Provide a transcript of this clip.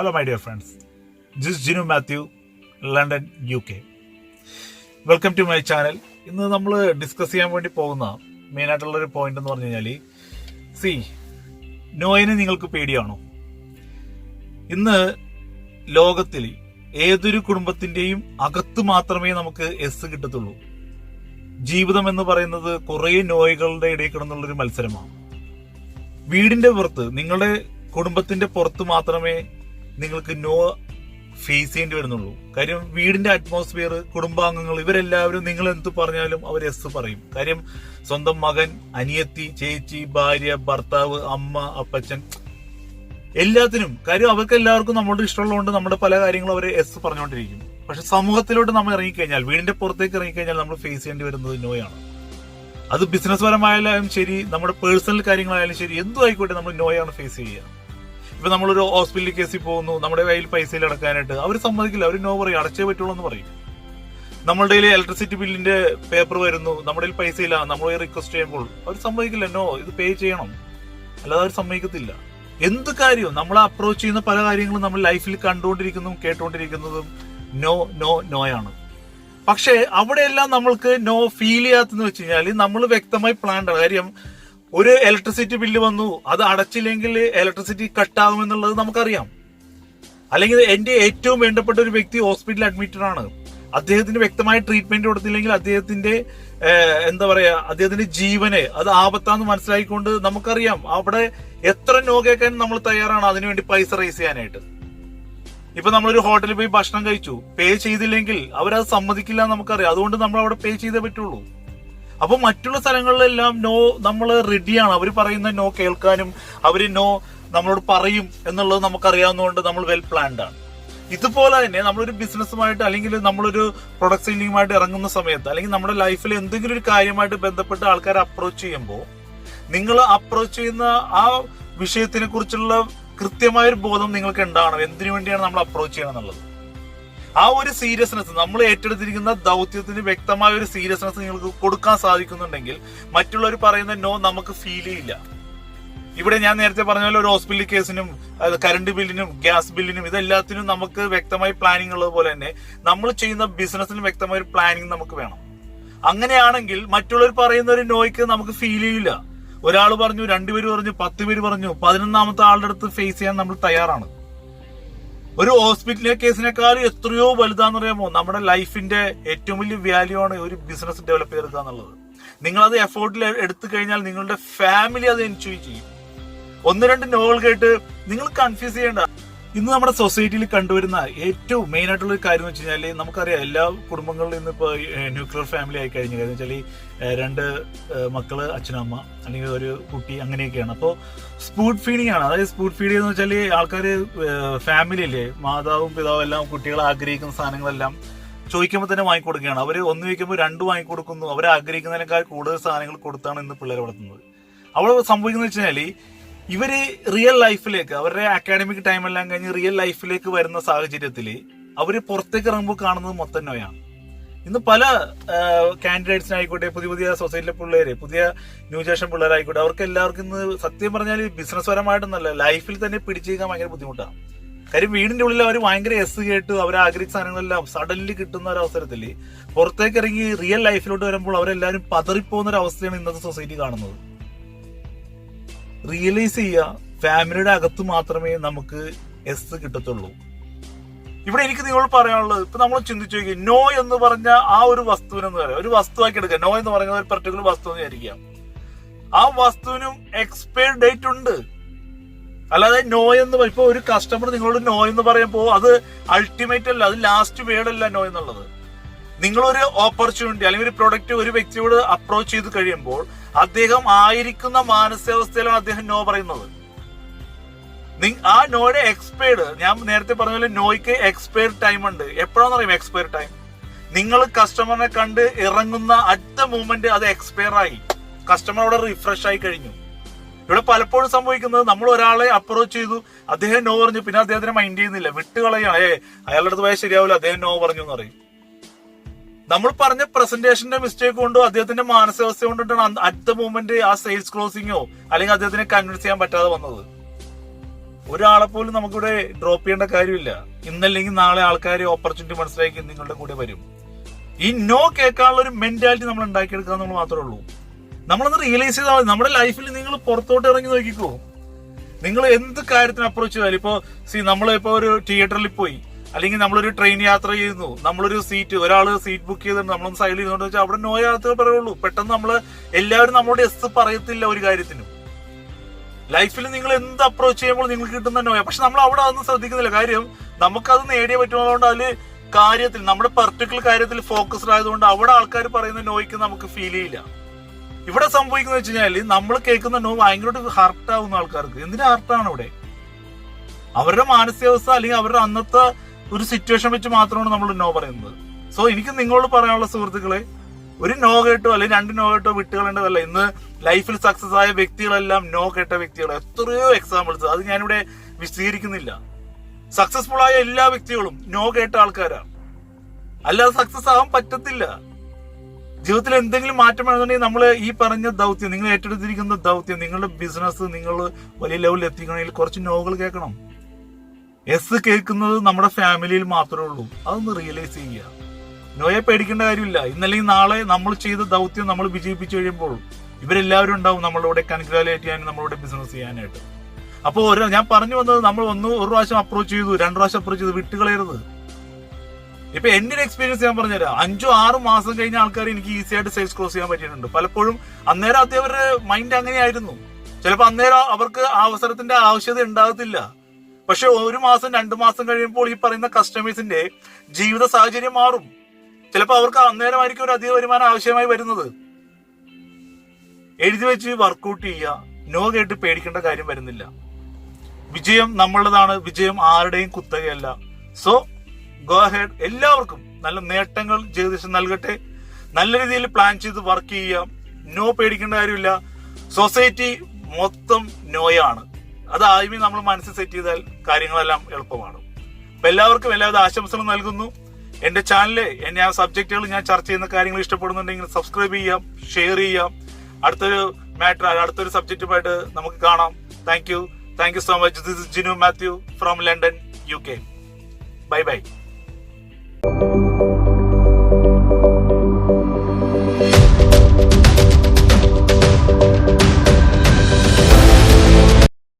Hello my dear friends this Jinu Mathew London U K welcome to my channel ഇന്ന് നമ്മൾ discuss ചെയ്യാൻ വേണ്ടി പോകുന്ന ഒരു പോയിന്റ് എന്ന് പറഞ്ഞു കഴിഞ്ഞാൽ സി നോയിനെ നിങ്ങൾക്ക് പേടിയാണോ? ഇന്ന് ലോകത്തിൽ ഏതൊരു കുടുംബത്തിന്റെയും അകത്ത് മാത്രമേ നമുക്ക് എസ് കിട്ടത്തുള്ളൂ. ജീവിതം എന്ന് പറയുന്നത് കുറേ നോയകളുടെ ഇടയിൽ കിടന്നുള്ളൊരു മത്സരമാണ്. വീടിന്റെ പുറത്ത് നിങ്ങളുടെ കുടുംബത്തിന്റെ പുറത്ത് മാത്രമേ നിങ്ങൾക്ക് നോ ഫേസ് ചെയ്യേണ്ടി വരുന്നുള്ളൂ. കാര്യം വീടിന്റെ അറ്റ്മോസ്ഫിയർ കുടുംബാംഗങ്ങൾ ഇവരെല്ലാവരും നിങ്ങൾ എന്ത് പറഞ്ഞാലും അവർ എസ് പറയും. കാര്യം സ്വന്തം മകൻ അനിയത്തി ചേച്ചി ഭാര്യ ഭർത്താവ് അമ്മ അപ്പച്ചൻ എല്ലാത്തിനും. കാര്യം അവർക്ക് എല്ലാവർക്കും നമ്മളോട് ഇഷ്ടമുള്ളതുകൊണ്ട് നമ്മുടെ പല കാര്യങ്ങളും അവർ എസ് പറഞ്ഞുകൊണ്ടിരിക്കും. പക്ഷെ സമൂഹത്തിലോട്ട് നമ്മൾ ഇറങ്ങിക്കഴിഞ്ഞാൽ വീടിന്റെ പുറത്തേക്ക് ഇറങ്ങിക്കഴിഞ്ഞാൽ നമ്മൾ ഫേസ് ചെയ്യേണ്ടി വരുന്നത് നോയാണ് അത് ബിസിനസ് പരമായാലും ശരി നമ്മുടെ പേഴ്സണൽ കാര്യങ്ങളായാലും ശരി എന്തും ആയിക്കോട്ടെ നമ്മൾ നോയാണ് ഫേസ് ചെയ്യുക. ഇപ്പൊ നമ്മളൊരു ഹോസ്പിറ്റൽ കേസിൽ പോകുന്നു നമ്മുടെ കയ്യിൽ പൈസ അടക്കാനായിട്ട്. അവർ സമ്മതിക്കില്ല. അവർ നോ പറയും. അടച്ചേ പറ്റുള്ളൂ എന്ന് പറയും. നമ്മളുടെ കയ്യിൽ ഇലക്ട്രിസിറ്റി ബില്ലിന്റെ പേപ്പർ വരുന്നു. നമ്മുടെ കയ്യിൽ പൈസ ഇല്ല. നമ്മൾ റിക്വസ്റ്റ് ചെയ്യുമ്പോൾ അവർ സമ്മതിക്കില്ല. നോ ഇത് പേ ചെയ്യണം. അല്ലാതെ അവർ സമ്മതിക്കത്തില്ല. എന്ത് കാര്യവും നമ്മൾ അപ്രോച്ച് ചെയ്യുന്ന പല കാര്യങ്ങളും നമ്മൾ ലൈഫിൽ കണ്ടുകൊണ്ടിരിക്കുന്നതും കേട്ടുകൊണ്ടിരിക്കുന്നതും നോ നോ നോയാണ് പക്ഷേ അവിടെയെല്ലാം നമ്മൾക്ക് നോ ഫീൽ ചെയ്യാത്തെന്ന് വെച്ച് കഴിഞ്ഞാൽ നമ്മൾ വ്യക്തമായി പ്ലാൻ കാര്യം ഒരു ഇലക്ട്രിസിറ്റി ബില്ല് വന്നു അത് അടച്ചില്ലെങ്കിൽ ഇലക്ട്രിസിറ്റി കട്ടാകുമെന്നുള്ളത് നമുക്കറിയാം. അല്ലെങ്കിൽ എന്റെ ഏറ്റവും വേണ്ടപ്പെട്ട ഒരു വ്യക്തി ഹോസ്പിറ്റലിൽ അഡ്മിറ്റഡ് ആണ്. അദ്ദേഹത്തിന് വ്യക്തമായ ട്രീറ്റ്മെന്റ് കൊടുത്തില്ലെങ്കിൽ അദ്ദേഹത്തിന്റെ എന്താ പറയാ അദ്ദേഹത്തിന്റെ ജീവന് അത് ആപത്താന്ന് മനസ്സിലാക്കിക്കൊണ്ട് നമുക്കറിയാം. അവിടെ എത്ര നോ നമ്മൾ തയ്യാറാണ് അതിനുവേണ്ടി പൈസ റേസ് ചെയ്യാനായിട്ട്. ഇപ്പൊ നമ്മളൊരു ഹോട്ടലിൽ പോയി ഭക്ഷണം കഴിച്ചു. പേ ചെയ്തില്ലെങ്കിൽ അവരത് സമ്മതിക്കില്ല നമുക്കറിയാം. അതുകൊണ്ട് നമ്മൾ അവിടെ പേ ചെയ്തേ പറ്റുള്ളൂ. അപ്പൊ മറ്റുള്ള സ്ഥലങ്ങളിലെല്ലാം നോ നമ്മൾ റെഡിയാണ് അവർ പറയുന്ന നോ കേൾക്കാനും അവർ നോ നമ്മളോട് പറയും എന്നുള്ളത് നമുക്കറിയാവുന്നതുകൊണ്ട് നമ്മൾ വെൽ പ്ലാൻഡ് ആണ്. ഇതുപോലെ തന്നെ നമ്മളൊരു ബിസിനസ്സുമായിട്ട് അല്ലെങ്കിൽ നമ്മളൊരു പ്രൊഡക്ട് സെല്ലിങ്ങുമായിട്ട് ഇറങ്ങുന്ന സമയത്ത് അല്ലെങ്കിൽ നമ്മുടെ ലൈഫിൽ എന്തെങ്കിലും ഒരു കാര്യമായിട്ട് ബന്ധപ്പെട്ട് ആൾക്കാരെ അപ്രോച്ച് ചെയ്യുമ്പോൾ നിങ്ങൾ അപ്രോച്ച് ചെയ്യുന്ന ആ വിഷയത്തിനെ കുറിച്ചുള്ള കൃത്യമായൊരു ബോധം നിങ്ങൾക്ക് ഉണ്ടാവണം എന്തിനു വേണ്ടിയാണ് നമ്മൾ അപ്രോച്ച് ചെയ്യണം എന്നുള്ളത്? ആ ഒരു സീരിയസ്നെസ് നമ്മൾ ഏറ്റെടുത്തിരിക്കുന്ന ദൗത്യത്തിന് വ്യക്തമായ ഒരു സീരിയസ്നെസ് നിങ്ങൾക്ക് കൊടുക്കാൻ സാധിക്കുന്നുണ്ടെങ്കിൽ മറ്റുള്ളവർ പറയുന്ന നോ നമുക്ക് ഫീൽ ചെയ്യില്ല. ഇവിടെ ഞാൻ നേരത്തെ പറഞ്ഞ പോലെ ഒരു ഹോസ്പിറ്റൽ കേസിനും കറണ്ട് ബില്ലിനും ഗ്യാസ് ബില്ലിനും ഇതെല്ലാത്തിനും നമുക്ക് വ്യക്തമായി പ്ലാനിങ് ഉള്ളത് പോലെ തന്നെ നമ്മൾ ചെയ്യുന്ന ബിസിനസ്സിന് വ്യക്തമായ ഒരു പ്ലാനിങ് നമുക്ക് വേണം. അങ്ങനെയാണെങ്കിൽ മറ്റുള്ളവർ പറയുന്ന ഒരു നോയ്ക്ക് നമുക്ക് ഫീൽ ചെയ്യില്ല. ഒരാൾ പറഞ്ഞു രണ്ടുപേര് പറഞ്ഞു പത്ത് പേര് പറഞ്ഞു പതിനൊന്നാമത്തെ ആളുടെ അടുത്ത് ഫേസ് ചെയ്യാൻ നമ്മൾ തയ്യാറാണ്. ഒരു ഹോസ്പിറ്റലിലെ കേസിനേക്കാൾ എത്രയോ വലുതാന്ന് പറയുമ്പോൾ നമ്മുടെ ലൈഫിന്റെ ഏറ്റവും വലിയ വാല്യൂ ആണ് ഒരു ബിസിനസ് ഡെവലപ്പ് ചെയ്തെടുക്കുക എന്നുള്ളത് നിങ്ങൾ അത് എഫോർട്ടിൽ എടുത്തു കഴിഞ്ഞാൽ നിങ്ങളുടെ ഫാമിലി അത് എൻജോയ് ചെയ്യും. ഒന്ന് രണ്ട് നോവൽ കേട്ട് നിങ്ങൾ കൺഫ്യൂസ് ചെയ്യേണ്ട. ഇന്ന് നമ്മുടെ സൊസൈറ്റിയിൽ കണ്ടുവരുന്ന ഏറ്റവും മെയിൻ ആയിട്ടുള്ള ഒരു കാര്യം എന്ന് വെച്ച് കഴിഞ്ഞാൽ നമുക്കറിയാം എല്ലാ കുടുംബങ്ങളിലും ഇന്ന് ഇപ്പോൾ ന്യൂക്ലിയർ ഫാമിലി ആയി കഴിഞ്ഞു കാര്യം വെച്ചാൽ രണ്ട് മക്കൾ അച്ഛനമ്മ അല്ലെങ്കിൽ ഒരു കുട്ടി അങ്ങനെയൊക്കെയാണ്. അപ്പോൾ സ്പൂട്ട് ഫീഡിംഗ് ആണ്. അതായത് സ്പൂട്ട് ഫീഡ് എന്ന് വെച്ചാൽ ആൾക്കാർ ഫാമിലി അല്ലേ മാതാവും പിതാവും എല്ലാം കുട്ടികൾ ആഗ്രഹിക്കുന്ന സാധനങ്ങളെല്ലാം ചോദിക്കുമ്പോൾ തന്നെ വാങ്ങിക്കൊടുക്കുകയാണ്. അവർ ഒന്ന് ചോദിക്കുമ്പോൾ രണ്ട് വാങ്ങിക്കൊടുക്കുന്നു. അവർ ആഗ്രഹിക്കുന്നതിനേക്കാൾ കൂടുതൽ സാധനങ്ങൾ കൊടുത്താണ് ഇന്ന് പിള്ളേരെ വളർത്തുന്നത്. അവിടെ സംഭവിക്കുന്നത് വെച്ച് കഴിഞ്ഞാൽ ഇവർ റിയൽ ലൈഫിലേക്ക് അവരുടെ അക്കാഡമിക് ടൈം എല്ലാം കഴിഞ്ഞ് റിയൽ ലൈഫിലേക്ക് വരുന്ന സാഹചര്യത്തിൽ അവർ പുറത്തേക്ക് ഇറങ്ങുമ്പോൾ കാണുന്നത് മൊത്തം നോയാണ് ഇന്ന് പല കാൻഡിഡേറ്റ്സിനായിക്കോട്ടെ പുതിയ പുതിയ സൊസൈറ്റിയിലെ പിള്ളേര് പുതിയ ന്യൂജേഷൻ പിള്ളേരായിക്കോട്ടെ അവർക്ക് എല്ലാവർക്കും ഇന്ന് സത്യം പറഞ്ഞാൽ ബിസിനസ് പരമായിട്ടൊന്നല്ല ലൈഫിൽ തന്നെ പിടിച്ചേക്കാൻ ഭയങ്കര ബുദ്ധിമുട്ടാണ്. കാര്യം വീടിന്റെ ഉള്ളിൽ അവർ ഭയങ്കര എസ് കേട്ട് അവർ ആഗ്രഹിച്ച സാധനങ്ങളെല്ലാം സഡൻലി കിട്ടുന്ന ഒരു അവസരത്തിൽ പുറത്തേക്ക് ഇറങ്ങി റിയൽ ലൈഫിലോട്ട് വരുമ്പോൾ അവരെല്ലാവരും പതറിപ്പോകുന്ന ഒരു അവസ്ഥയാണ് ഇന്നത്തെ സൊസൈറ്റി കാണുന്നത്. റിയലൈസ് ചെയ്യുക. ഫാമിലിയുടെ അകത്ത് മാത്രമേ നമുക്ക് എസ് കിട്ടത്തുള്ളൂ. ഇവിടെ എനിക്ക് നിങ്ങളോട് പറയാനുള്ളത് ഇപ്പൊ നമ്മൾ ചിന്തിച്ചു നോക്കി നോ എന്ന് പറഞ്ഞ ആ ഒരു വസ്തുവിനെന്ന് പറയാം. ഒരു വസ്തുവാക്കി എടുക്കുക. നോ എന്ന് പറയുന്ന ഒരു പെർട്ടിക്കുലർ വസ്തു എന്ന് വിചാരിക്കാം ആ വസ്തുവിനും എക്സ്പയർ ഡേറ്റ് ഉണ്ട്. അല്ലാതെ നോ എന്ന് ഇപ്പൊ ഒരു കസ്റ്റമർ നിങ്ങളോട് നോ എന്ന് പറയുമ്പോൾ അത് അൾട്ടിമേറ്റ് അല്ല അത് ലാസ്റ്റ് വേർഡ് അല്ല നോ എന്നുള്ളത്. നിങ്ങളൊരു ഓപ്പർച്യൂണിറ്റി അല്ലെങ്കിൽ ഒരു പ്രൊഡക്റ്റ് ഒരു വ്യക്തിയോട് അപ്രോച്ച് ചെയ്ത് കഴിയുമ്പോൾ അദ്ദേഹം ആയിരിക്കുന്ന മാനസികാവസ്ഥയിലാണ് അദ്ദേഹം നോ പറയുന്നത്. ആ നോയുടെ എക്സ്പയർഡ് ഞാൻ നേരത്തെ പറഞ്ഞ പോലെ നോയ്ക്ക് എക്സ്പയർഡ് ടൈം ഉണ്ട്. എപ്പോഴാന്ന് പറയും എക്സ്പയർ ടൈം നിങ്ങൾ കസ്റ്റമറിനെ കണ്ട് ഇറങ്ങുന്ന അടുത്ത മൂമെന്റ് അത് എക്സ്പയർ ആയി. കസ്റ്റമർ അവിടെ റിഫ്രഷ് ആയി കഴിഞ്ഞു. ഇവിടെ പലപ്പോഴും സംഭവിക്കുന്നത് നമ്മൾ ഒരാളെ അപ്രോച്ച് ചെയ്തു അദ്ദേഹം നോ പറഞ്ഞു പിന്നെ അദ്ദേഹത്തിനെ മൈൻഡ് ചെയ്യുന്നില്ല. വിട്ടുകളയാണ്. ഏ അയാളുടെ അടുത്ത് പോയാൽ ശരിയാവില്ല അദ്ദേഹം നോ പറഞ്ഞു എന്ന് പറയും. നമ്മൾ പറഞ്ഞ പ്രസന്റേഷന്റെ മിസ്റ്റേക്ക് കൊണ്ടോ അദ്ദേഹത്തിന്റെ മാനസികാവസ്ഥ കൊണ്ടിട്ടാണ് അറ്റ് അടുത്ത മൂമെന്റ് ആ സെയിൽസ് ക്ലോസിങ്ങോ അല്ലെങ്കിൽ അദ്ദേഹത്തിനെ കൺവിൻസ് ചെയ്യാൻ പറ്റാതെ വന്നത്. ഒരാളെ പോലും നമുക്കിവിടെ ഡ്രോപ്പ് ചെയ്യേണ്ട കാര്യമില്ല. ഇന്നല്ലെങ്കിൽ നാളെ ആൾക്കാർ ഓപ്പർച്യൂണിറ്റി മനസ്സിലാക്കി നിങ്ങളുടെ കൂടെ വരും. ഈ നോ കേൾക്കാനുള്ള ഒരു മെന്റാലിറ്റി നമ്മൾ ഉണ്ടാക്കിയെടുക്കുക എന്നുള്ള മാത്രമേ ഉള്ളൂ. നമ്മളൊന്ന് റിയലൈസ് ചെയ്താൽ മതി. നമ്മുടെ ലൈഫിൽ നിങ്ങൾ പുറത്തോട്ട് ഇറങ്ങി നോക്കിക്കോ. നിങ്ങൾ എന്ത് കാര്യത്തിന് അപ്രോച്ച് ചെയ്താലും ഇപ്പോ സി നമ്മളിപ്പോ ഒരു തിയേറ്ററിൽ പോയി. അല്ലെങ്കിൽ നമ്മളൊരു ട്രെയിൻ യാത്ര ചെയ്യുന്നു നമ്മളൊരു സീറ്റ് ഒരാൾ സീറ്റ് ബുക്ക് ചെയ്തിട്ടുണ്ട് നമ്മളൊന്ന് സൈഡിൽ ഇരുന്നോണ്ട് വെച്ചാൽ അവിടെ നോ യാത്ര പറയുള്ളൂ. പെട്ടെന്ന് നമ്മൾ എല്ലാവരും നമ്മളോട് എസ് പറയത്തില്ല ഒരു കാര്യത്തിനും. ലൈഫിൽ നിങ്ങൾ എന്ത് അപ്രോച്ച് ചെയ്യുമ്പോൾ നിങ്ങൾക്ക് കിട്ടുന്ന നോയ പക്ഷെ നമ്മൾ അവിടെ അതൊന്നും ശ്രദ്ധിക്കുന്നില്ല. കാര്യം നമുക്കത് നേടിയേ പറ്റുന്നതുകൊണ്ട് അതിൽ കാര്യത്തിൽ നമ്മുടെ പർട്ടിക്കുലർ കാര്യത്തിൽ ഫോക്കസ്ഡ് ആയതുകൊണ്ട് അവിടെ ആൾക്കാർ പറയുന്ന നോയ്ക്ക് നമുക്ക് ഫീൽ ചെയ്യില്ല. ഇവിടെ സംഭവിക്കുന്ന വെച്ച് കഴിഞ്ഞാൽ നമ്മൾ കേൾക്കുന്ന നോ ഭയങ്കരമായിട്ട് ഹർട്ട് ആവുന്ന ആൾക്കാർക്ക്. എന്തിനാ ഹർട്ടാണ് ഇവിടെ? അവരുടെ മാനസികാവസ്ഥ അല്ലെങ്കിൽ അവരുടെ അന്നത്തെ ഒരു സിറ്റുവേഷൻ വെച്ച് മാത്രമാണ് നമ്മൾ നോ പറയുന്നത്. സോ എനിക്ക് നിങ്ങളോട് പറയാനുള്ള സുഹൃത്തുക്കളെ ഒരു നോ കേട്ടോ അല്ലെങ്കിൽ രണ്ട് നോ കേട്ടോ വിട്ടുകളേണ്ടതല്ല ഇന്ന് ലൈഫിൽ സക്സസ് ആയ വ്യക്തികളെല്ലാം നോ കേട്ട വ്യക്തികൾ എത്രയോ എക്സാമ്പിൾസ് അത് ഞാനിവിടെ വിശദീകരിക്കുന്നില്ല. സക്സസ്ഫുൾ ആയ എല്ലാ വ്യക്തികളും നോ കേട്ട ആൾക്കാരാണ് അല്ലാതെ സക്സസ് ആവാൻ പറ്റത്തില്ല. ജീവിതത്തിൽ എന്തെങ്കിലും മാറ്റം വേണമെന്നുണ്ടെങ്കിൽ നമ്മൾ ഈ പറഞ്ഞ ദൗത്യം നിങ്ങൾ ഏറ്റെടുത്തിരിക്കുന്ന ദൗത്യം നിങ്ങളുടെ ബിസിനസ് നിങ്ങൾ വലിയ ലെവലിൽ എത്തിക്കണമെങ്കിൽ കുറച്ച് നോകൾ കേൾക്കണം. എസ് കേൾക്കുന്നത് നമ്മുടെ ഫാമിലിയിൽ മാത്രമേ ഉള്ളൂ. അതൊന്ന് റിയലൈസ് ചെയ്യുക. നോയെ പേടിക്കേണ്ട കാര്യമില്ല. ഇന്നല്ലെങ്കിൽ നാളെ നമ്മൾ ചെയ്ത ദൗത്യം നമ്മൾ വിജയിപ്പിച്ചു കഴിയുമ്പോൾ ഇവരെല്ലാവരും ഉണ്ടാവും നമ്മളിവിടെ കൺഗ്രാലേറ്റ് ചെയ്യാനും നമ്മളിവിടെ ബിസിനസ് ചെയ്യാനായിട്ട്. അപ്പോൾ ഒരു ഞാൻ പറഞ്ഞു വന്നത് നമ്മൾ ഒന്ന് ഒരു പ്രാവശ്യം അപ്രോച്ച് ചെയ്തു രണ്ട് പ്രാവശ്യം അപ്രോച്ച് ചെയ്തു വിട്ടുകളയരുത്. ഇപ്പൊ എന്റെ ഒരു എക്സ്പീരിയൻസ് ഞാൻ പറഞ്ഞുതരാം. അഞ്ചോ ആറ് മാസം കഴിഞ്ഞ ആൾക്കാർ എനിക്ക് ഈസി ആയിട്ട് സെയിൽസ് ക്ലോസ് ചെയ്യാൻ പറ്റിയിട്ടുണ്ട്. പലപ്പോഴും അന്നേരം അത് അവരുടെ മൈൻഡ് അങ്ങനെയായിരുന്നു. ചിലപ്പോൾ അന്നേരം അവർക്ക് ആ അവസരത്തിന്റെ ആവശ്യത ഉണ്ടാകത്തില്ല. പക്ഷെ ഒരു മാസം രണ്ടു മാസം കഴിയുമ്പോൾ ഈ പറയുന്ന കസ്റ്റമേഴ്സിന്റെ ജീവിത സാഹചര്യം മാറും. ചിലപ്പോൾ അവർക്ക് അന്നേരമായിരിക്കും ഒരു അധിക വരുമാനം ആവശ്യമായി വരുന്നത്. എഴുതി വെച്ച് വർക്കൗട്ട് ചെയ്യുക നോ കേട്ട് പേടിക്കേണ്ട കാര്യം വരുന്നില്ല. വിജയം നമ്മളുടേതാണ് വിജയം ആരുടെയും കുത്തകയല്ല. സോ ഗോ ഹെഡ് എല്ലാവർക്കും നല്ല നേട്ടങ്ങൾ ജീവിതം നൽകട്ടെ. നല്ല രീതിയിൽ പ്ലാൻ ചെയ്ത് വർക്ക് ചെയ്യാം നോ പേടിക്കേണ്ട കാര്യമില്ല. സൊസൈറ്റി മൊത്തം നോയാണ് അത് ആദ്യമേ നമ്മൾ മനസ്സിൽ സെറ്റ് ചെയ്താൽ കാര്യങ്ങളെല്ലാം എളുപ്പമാണ് അപ്പൊ എല്ലാവർക്കും എല്ലാവിധ ആശംസകളും നൽകുന്നു. എന്റെ ചാനൽ എന്നെ ആ സബ്ജക്റ്റുകൾ ഞാൻ ചർച്ച ചെയ്യുന്ന കാര്യങ്ങൾ ഇഷ്ടപ്പെടുന്നുണ്ടെങ്കിൽ സബ്സ്ക്രൈബ് ചെയ്യാം ഷെയർ ചെയ്യാം. അടുത്തൊരു മാറ്റർ അടുത്തൊരു സബ്ജക്റ്റുമായിട്ട് നമുക്ക് കാണാം. Thank you thank you so much this Jinu Mathew from London U K bye bye